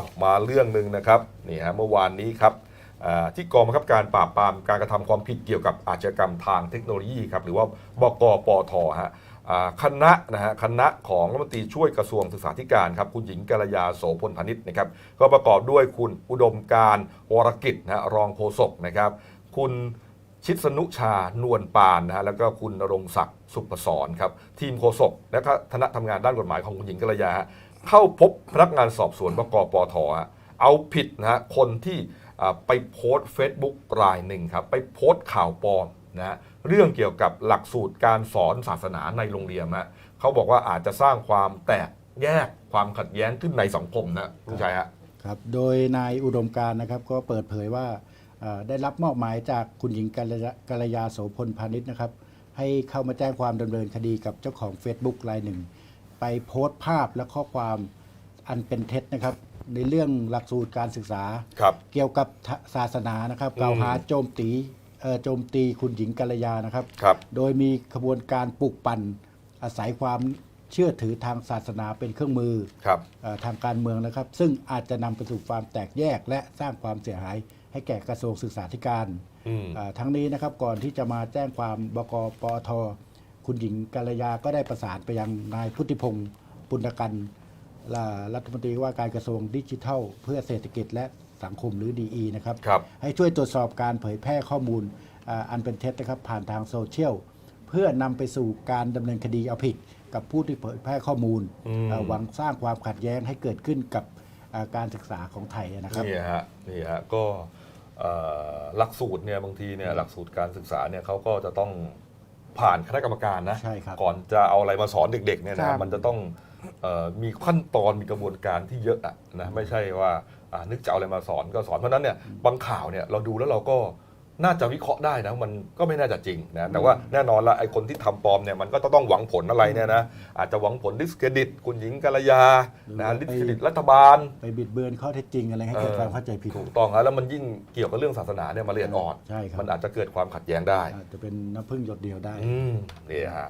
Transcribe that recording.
าวมาเรื่องหนึ่งนะครับนี่ฮะเมื่อวานนี้ครับที่กองบังคับการปราบปรามการกระทำความผิดเกี่ยวกับอาชญากรรมทางเทคโนโลยีครับหรือว่าบกปทฮะคณะนะฮะคณะของรัฐมนตรีช่วยกระทรวงศึกษาธิการครับคุณหญิงกัลยาโสพลพนิชนะครับก็ประกอบด้วยคุณอุดมการวรกิจนะฮะรองโฆษกนะครับคุณชิดสนุชานวลปานนะฮะแล้วก็คุณนรงศักดิ์สุพศรครับทีมโฆษกและก็คณะทำงานด้านกฎหมายของคุณหญิงกัลยาฮะ เข้าพบพนักงานสอบสวนบกปทเอาผิดนะฮะคนที่ไปโพสต์ Facebook รายหนึ่งครับ ไปโพสต์ข่าวปลอมนะฮะเรื่องเกี่ยวกับหลักสูตรการสอนศาสนาในโรงเรียนฮะเขาบอกว่าอาจจะสร้างความแตกแยกความขัดแย้งขึ้นในสังคมนะลุงชัยฮะครับ โดยนายอุดมการนะครับก็เปิดเผยว่าได้รับมอบหมายจากคุณหญิงกัลยากัลยาโสพลพาณิชย์นะครับ ให้เข้ามาแจ้งความดำเนินคดีกับเจ้าของ Facebook รายหนึ่ง ไปโพสต์ภาพและข้อความอันเป็นเท็จนะครับ ในเรื่องหลักสูตรการศึกษา ครับ เกี่ยวกับศาสนานะครับอืมกล่าวหาโจมตีเอ่อโจมตีคุณหญิงกัลยานะครับ ครับ โดยมีขบวนการปลุกปั่นอาศัยความเชื่อถือทางศาสนาเป็นเครื่องมือครับ เอ่อทางการเมืองนะครับ ซึ่งอาจจะนำไปสู่ความแตกแยก และสร้างความเสียหายให้แก่กระทรวงศึกษาธิการอืม เอ่อทั้งนี้นะครับก่อนที่จะมาแจ้งความบกปอท คุณหญิงกัลยาก็ได้ประสานไปยังนายพุทธิพงศ์ปุณกันและรัฐมนตรีว่าการกระทรวงดิจิทัล เพื่อเศรษฐกิจและสังคมหรือดีนะครับครับให้ช่วยตรวจสอบการเผยแพร่ข้อมูลอ่าอันเป็นเท็จนะครับผ่านทางโซเชียลเพื่อนำไปสู่การดำเนินคดีเอาผิด กับผู้ที่เผยแพร่ข้อมูลอืมอ่าหวังสร้างความขัดแย้งให้เกิดขึ้นกับอ่าการศึกษาของไทยนะครับนี่ฮะนี่ฮะก็เอ่อหลักสูตรเนี่ยบางทีเนี่ยหลักสูตรการศึกษาเนี่ยเขาก็จะต้อง ผ่านคณะกรรมการนะ ใช่ครับ ก่อนจะเอาอะไรมาสอนเด็กๆเนี่ยครันะบมันจะต้องเอ่อมีขั้นตอนมีกระบวนการที่เยอะอะนะไม่ใช่ว่าอ่านึกจะเอาอะไรมาสอนก็สอนเพราะฉะนั้นเนี่ยบางข่าวเนี่ยเราดูแล้วเราก็ น่าจะวิเคราะห์ได้นะมันก็ไม่น่าจะจริงนะแต่ว่าแน่นอนละไอ้คนที่ทำปลอมเนี่ยมันก็ต้องหวังผลอะไรเนี่ยนะอาจจะหวังผลดิสเครดิต คุณหญิงกัลยานะดิสเครดิตรัฐบาล ไปบิดเบือนข้อเท็จจริงอะไรให้เกิดความเข้าใจผิดถูกต้องครับแล้วมันยิ่งเกี่ยวกับเรื่องศาสนาเนี่ยมาละเรียนอ่อนใช่ครับมันอาจจะเกิดความขัดแย้งได้อาจจะเป็นน้ำพึ่งหยดเดียวได้อืมนี่ฮะ